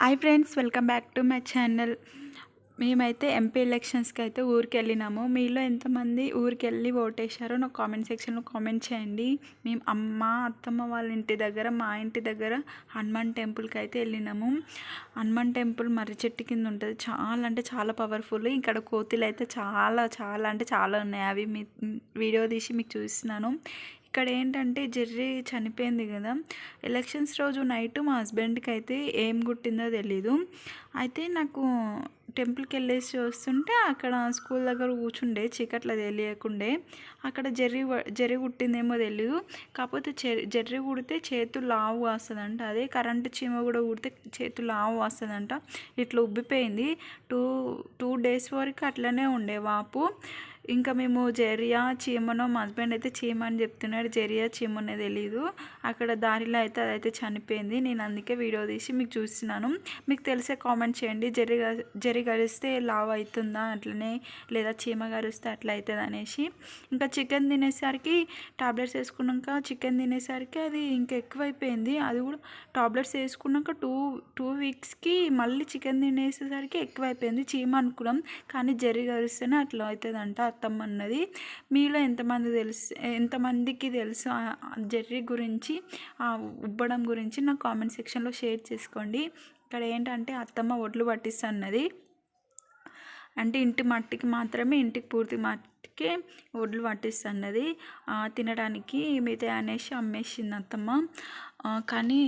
Hi friends welcome back to my channel మేమైతే MP ఎలక్షన్స్కి అయితే ఊరికి వెళ్ళినాము మీలో ఎంతమంది ఊరికి వెళ్ళి ఓటేశారో నాకు కామెంట్ సెక్షన్లో కామెంట్ చేయండి. మేము అమ్మ అత్తమ్మ వాళ్ళ ఇంటి దగ్గర మా ఇంటి దగ్గర హనుమాన్ టెంపుల్కి అయితే వెళ్ళినాము. హనుమాన్ టెంపుల్ మర్రి చెట్టు కింద ఉంటుంది. చాలా అంటే చాలా పవర్ఫుల్ ఇక్కడ కోతులు అయితే చాలా చాలా అంటే చాలా ఉన్నాయి. అవి మీ వీడియో తీసి మీకు చూస్తున్నాను ఇక్కడ ఏంటంటే జెర్రీ చనిపోయింది కదా. ఎలక్షన్స్ రోజు నైట్ మా హస్బెండ్కి అయితే ఏం గుట్టిందో తెలీదు. అయితే నాకు టెంపుల్కి వెళ్ళేసి వస్తుంటే అక్కడ స్కూల్ దగ్గర కూర్చుండే చీకట్లో తెలియకుండే. అక్కడ జర్రి జర్రి కుట్టిందేమో తెలియదు కాకపోతే జర్రి కుడితే చేతులు లావు వస్తుందంట అదే కరెంటు చీమ కూడా కుడితే చేతులు లావు వస్తుందంట ఇట్లా ఉబ్బిపోయింది. టూ టూ డేస్ వరకు అట్లనే ఉండే వాపు. ఇంకా మేము జరియా చీమనో మా హస్బెండ్ అయితే చీమ అని చెప్తున్నాడు. జెరియా చీమనే తెలీదు. అక్కడ దారిలో అయితే అదైతే చనిపోయింది. నేను అందుకే వీడియో తీసి మీకు చూస్తున్నాను. మీకు తెలిసే కామెంట్ చేయండి. జరి జరి గరిస్తే లావ్ అవుతుందా అట్లనే లేదా చీమ గరిస్తే అట్లా అవుతుంది అనేసి. ఇంకా చికెన్ తినేసరికి టాబ్లెట్స్ వేసుకున్నాక చికెన్ తినేసరికి అది ఇంకా ఎక్కువైపోయింది. అది కూడా టాబ్లెట్స్ వేసుకున్నాక టూ టూ వీక్స్కి మళ్ళీ చికెన్ తినేసేసరికి ఎక్కువైపోయింది. చీమ అనుకున్నాం. కానీ జరి గరిస్తేనే అట్లా అవుతుందంట అత్తమ్మ అన్నది మీలో ఎంతమంది తెలుసు ఎంతమందికి తెలుసు జెర్రీ గురించి ఉబ్బడం గురించి నాకు కామెంట్ సెక్షన్లో షేర్ చేసుకోండి. ఇక్కడ ఏంటంటే అత్తమ్మ ఒడ్లు పట్టిస్తున్నది. అంటే ఇంటి మట్టికి మాత్రమే ఇంటికి పూర్తి మట్టికి ఒడ్లు పట్టిస్తున్నది. తినడానికి మిగతా అనేసి అమ్మేసింది అత్తమ్మ. కానీ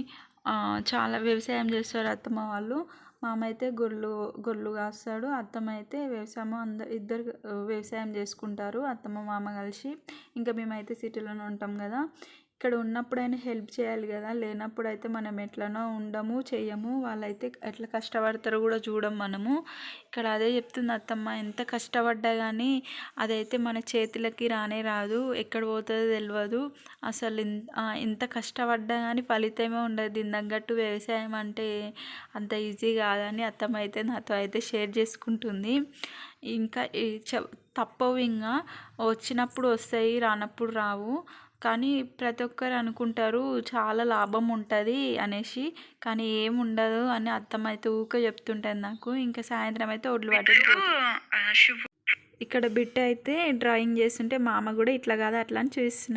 చాలా వ్యవసాయం చేస్తారు అత్తమ్మ వాళ్ళు. మామ అయితే గొర్రెలు గొర్రెలు కాస్తాడు అత్తమ్మ అయితే వ్యవసాయం అందరు ఇద్దరు వ్యవసాయం చేసుకుంటారు అత్తమ్మ మామ కలిసి. ఇంకా మేమైతే సిటీలోనే ఉంటాం కదా. ఇక్కడ ఉన్నప్పుడైనా హెల్ప్ చేయాలి కదా. లేనప్పుడు అయితే మనం ఎట్లనో ఉండము చేయము వాళ్ళైతే ఎట్లా కష్టపడతారో కూడా చూడం మనము. ఇక్కడ అదే చెప్తుంది అత్తమ్మ ఎంత కష్టపడ్డా కానీ అదైతే మన చేతులకి రానే రాదు. ఎక్కడ పోతుందో తెలియదు అసలు ఎంత కష్టపడ్డా కానీ ఫలితమే ఉండదు. దీని తగ్గట్టు వ్యవసాయం అంటే అంత ఈజీ కాదని అత్తమ్మ అయితే నాతో అయితే షేర్ చేసుకుంటుంది. ఇంకా తప్పవు ఇంకా వచ్చినప్పుడు వస్తాయి రానప్పుడు రావు. కానీ ప్రతి ఒక్కరు అనుకుంటారు చాలా లాభం ఉంటుంది అనేసి కానీ ఏం ఉండదు అని అత్తమ్మ అయితే ఊకే చెప్తుంటుంది నాకు. ఇంకా సాయంత్రం అయితే ఒడ్లు పట్టి ఇక్కడ బిడ్డ అయితే డ్రాయింగ్ చేస్తుంటే మామ కూడా ఇట్లా కాదు అట్లా అని చూస్తున్నారు.